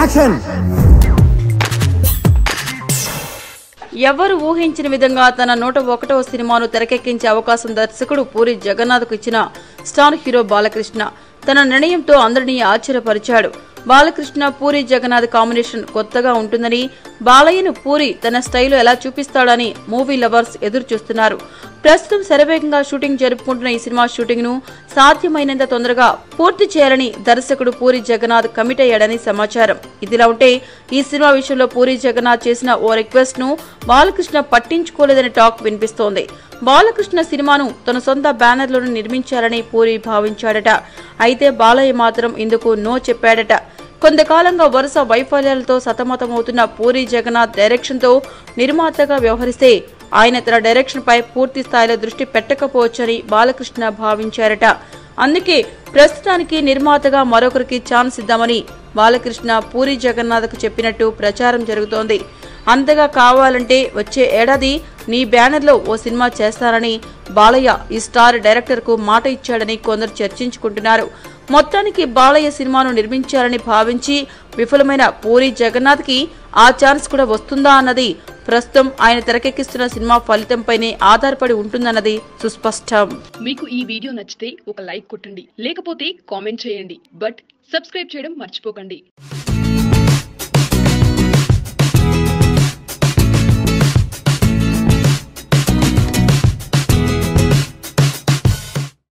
Action ఎవరు ఊహించిన విధంగా తన నూట ఒకటవ సినిమాను తెరకెక్కించే అవకాశం దర్శకుడు పూరి జగన్నాథ్కు ఇచ్చిన స్టార్ హీరో బాలకృష్ణ. తన నిర్ణయంతో అందరినీ ఆశ్చర్యపరిచాడు. బాలకృష్ణ పూరి జగన్నాథ్ కాంబినేషన్ కొత్తగా ఉంటుందని బాలయ్యను పూరి తన స్టైల్లో ఎలా చూపిస్తాడని మూవీ లవర్స్ ఎదురు చూస్తున్నారు ప్రస్తుతం శరవేగంగా షూటింగ్ జరుపుకుంటున్న ఈ సినిమా షూటింగ్ను సాధ్యమైనంత తొందరగా పూర్తి చేయాలని దర్శకుడు పూరి జగన్నాథ్ కమిట్ అయ్యాడని సమాచారం. ఇదిలా ఉంటే ఈ సినిమా విషయంలో పూరి జగన్నాథ్ చేసిన ఓ రిక్వెస్ట్ను బాలకృష్ణ పట్టించుకోలేదని టాక్ వినిపిస్తోంది. బాలకృష్ణ సినిమాను తన సొంత బ్యానర్లోనే నిర్మించాలని పూరి భావించాడట. అయితే బాలయ్య మాత్రం ఇందుకు నో చెప్పాడట. కొంతకాలంగా వరుస వైఫల్యాలతో సతమతమవుతున్న పూరి జగన్నాథ్ డైరెక్షన్తో నిర్మాతగా వ్యవహరిస్తే ఆయన తన డైరెక్షన్ పై పూర్తి స్థాయిలో దృష్టి పెట్టకపోవచ్చని బాలకృష్ణ భావించారట. అందుకే ప్రస్తుతానికి నిర్మాతగా మరొకరికి ఛాన్స్ ఇద్దామని బాలకృష్ణ పూరి జగన్నాథ్కు చెప్పినట్టు ప్రచారం జరుగుతోంది. అంతగా కావాలంటే వచ్చే ఏడాది నీ బ్యానర్లో ఓ సినిమా చేస్తానని బాలయ్య ఈ స్టార్ డైరెక్టర్కు మాట ఇచ్చాడని కొందరు చర్చించుకుంటున్నారు. మొత్తానికి బాలయ్య సినిమాను నిర్మించాలని భావించి విఫలమైన పూరి జగన్నాథ్కి ఆ ఛాన్స్ కూడా వస్తుందా అన్నది ప్రస్తుతం ఆయన తెరకెక్కిస్తున్న సినిమా ఫలితంపైనే ఆధారపడి ఉంటుందన్నది సుస్పష్టం. మీకు ఈ వీడియో నచ్చితే ఒక లైక్ కొట్టండి లేకపోతే కామెంట్ చేయండి బట్ సబ్స్క్రైబ్ చేయడం మర్చిపోకండి.